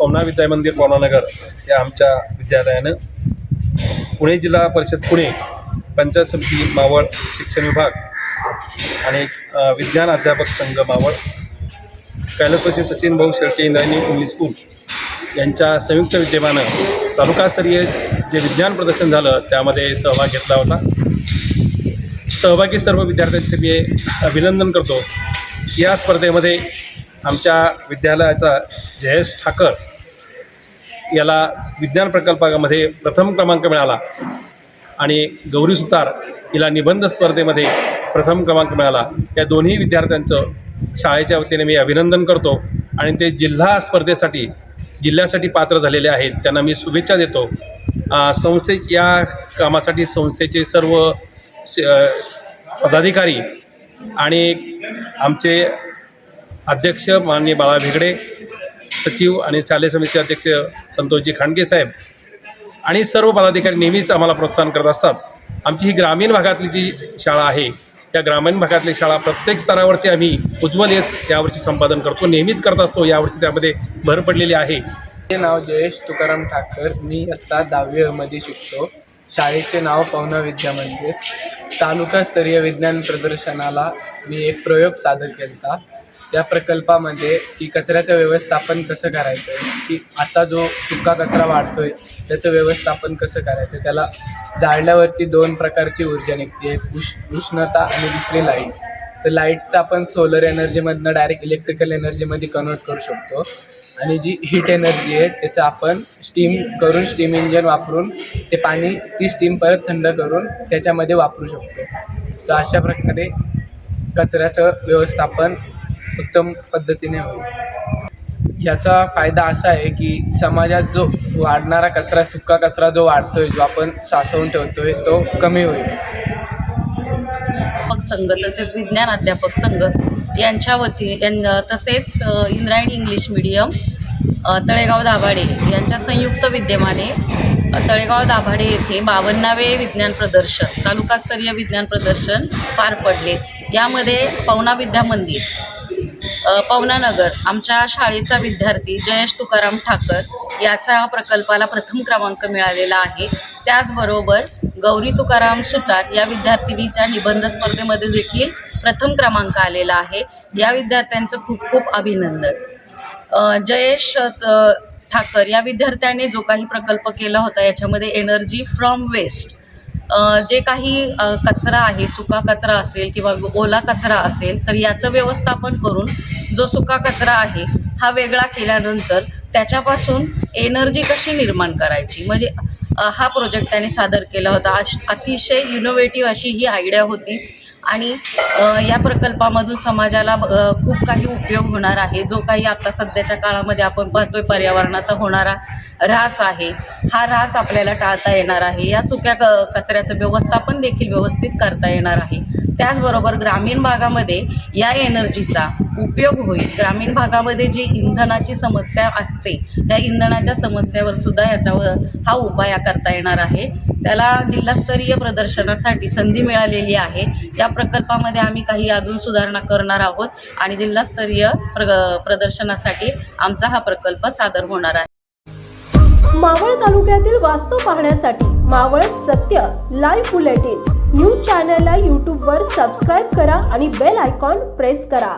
पवना विद्या मंदिर पवनानगर या आमच्या विद्यालयानं पुणे जिल्हा परिषद पुणे पंचायत समिती मावळ शिक्षण विभाग आणि विज्ञान अध्यापक संघ मावळ कैलासवासी सचिन भाऊ शेळके इंद्रायणी इंग्लिश स्कूल यांच्या संयुक्त विद्यमानं तालुकास्तरीय जे विज्ञान प्रदर्शन झालं त्यामध्ये सहभाग घेतला होता. सहभागी सर्व विद्यार्थ्यांचे मी अभिनंदन करतो. या स्पर्धेमध्ये आमच्या विद्यालयाचा जयेश ठाकर याला विज्ञान प्रकल्पामध्ये प्रथम क्रमांक मिळाला. आणि गौरी सुतार हिला निबंध स्पर्धेमध्ये प्रथम क्रमांक मिळाला. या दोन्ही विद्यार्थ्यांचं शाळेच्या वतीने मी अभिनंदन करतो आणि ते जिल्हा स्पर्धेसाठी जिल्ह्यासाठी पात्र झालेले आहेत त्यांना मी शुभेच्छा देतो. संस्थे या कामासाठी संस्थेचे सर्व श- पदाधिकारी आणि आमचे अध्यक्ष माननीय बाळा भेगडे सचिव आणि शालेय समितीचे अध्यक्ष संतोषजी खांडगे साहेब आणि सर्व पदाधिकारी नेहमीच आम्हाला प्रोत्साहन करत असतात. आमची ही ग्रामीण भागातली जी शाळा आहे या ग्रामीण भागातली शाळा प्रत्येक स्तरावरती आम्ही उज्ज्वल यश यावर्षी संपादन करतो नेहमीच करत असतो. यावर्षी त्यामध्ये भर पडलेली आहे. माझे नाव जयेश तुकाराम ठाकर. मी आत्ता दहावीमध्ये शिकतो. शाळेचे नाव पवना विद्या मंदिर. तालुकास्तरीय विज्ञान प्रदर्शनाला मी एक प्रयोग सादर केला त्या प्रकल्पामध्ये की कचऱ्याचं व्यवस्थापन कसं करायचं? की आता जो सुका कचरा वाढतो आहे त्याचं व्यवस्थापन कसं करायचं? त्याला जाळल्यावरती दोन प्रकारची ऊर्जा निघते एक उष उष्णता आणि दुसरी लाइट. तर लाईटचं आपण सोलर एनर्जीमधनं डायरेक्ट इलेक्ट्रिकल एनर्जीमध्ये कन्वर्ट करू शकतो. आणि जी हीट एनर्जी आहे त्याचं आपण स्टीम करून स्टीम इंजन वापरून ते पाणी ती स्टीम परत थंड करून त्याच्यामध्ये वापरू शकतो. तर अशा प्रकारे कचऱ्याचं व्यवस्थापन उत्तम पद्धतीने होईल. याचा फायदा असा आहे की समाजात जो वाढणारा कचरा सुका कचरा जो वाढतोय जो आपण साचवून ठेवतोय तो कमी होईल. अध्यापक संघ तसेच विज्ञान अध्यापक संघ यांच्या वती यां तसेच अ, इंद्रायणी इंग्लिश मीडियम अ, तळेगाव दाभाडे यांच्या संयुक्त विद्यमाने अ, तळेगाव दाभाडे येथे बावन्नावे विज्ञान प्रदर्शन तालुकास्तरीय विज्ञान प्रदर्शन पार पडले. यामध्ये पवना विद्या मंदिर पवनानगर आमच्या शाळेचा विद्यार्थी जयेश तुकाराम ठाकर याचा प्रकल्पाला प्रथम क्रमांक मिळालेला आहे. त्याचबरोबर गौरी तुकाराम सुतार या विद्यार्थिनीच्या निबंध स्पर्धेमध्ये देखील प्रथम क्रमांक आलेला आहे. या विद्यार्थ्यांचं खूप खूप अभिनंदन. जयेश त- ठाकर या विद्यार्थ्याने जो काही प्रकल्प केला होता याच्यामध्ये एनर्जी फ्रॉम वेस्ट जे काही कचरा आहे सुका कचरा असेल किंवा ओला कचरा असेल तर याचं व्यवस्थापन करून जो सुका कचरा आहे हा वेगळा केल्यानंतर त्याच्यापासून एनर्जी कशी निर्माण करायची? म्हणजे हा प्रोजेक्ट त्याने सादर केला होता. अश अतिशय इनोव्हेटिव्ह अशी ही आयडिया होती. आणि या प्रकल्पामधून समाजाला खूप काही उपयोग होणार आहे. जो काही आता सध्याच्या काळामध्ये आपण पाहतोय पर्यावरणाचा होणारा ऱ्हास आहे हा ऱ्हास आपल्याला टाळता येणार आहे. या सुक्या क कचऱ्याचं व्यवस्थापन देखील व्यवस्थित करता येणार आहे. त्याचबरोबर ग्रामीण भागामध्ये या एनर्जीचा उपयोग होईल. ग्रामीण भागामध्ये जी इंधनाची समस्या असते त्या इंधनाच्या समस्येवर सुद्धा याच्यावर हा उपाय करता येणार आहे. त्याला जिल्हास्तरीय प्रदर्शनासाठी संधी मिळालेली आहे. या प्रकल्पामध्ये आम्ही काही अजून सुधारणा करणार आहोत आणि जिल्हास्तरीय प्र प्रदर्शनासाठी आमचा हा प्रकल्प सादर होणार आहे. मावळ तालुक्यातील वास्तव पाहण्यासाठी मावळ सत्य लाईव्ह बुलेटिन न्यूज चॅनलला यूट्यूबवर सबस्क्राईब करा आणि बेल आयकॉन प्रेस करा.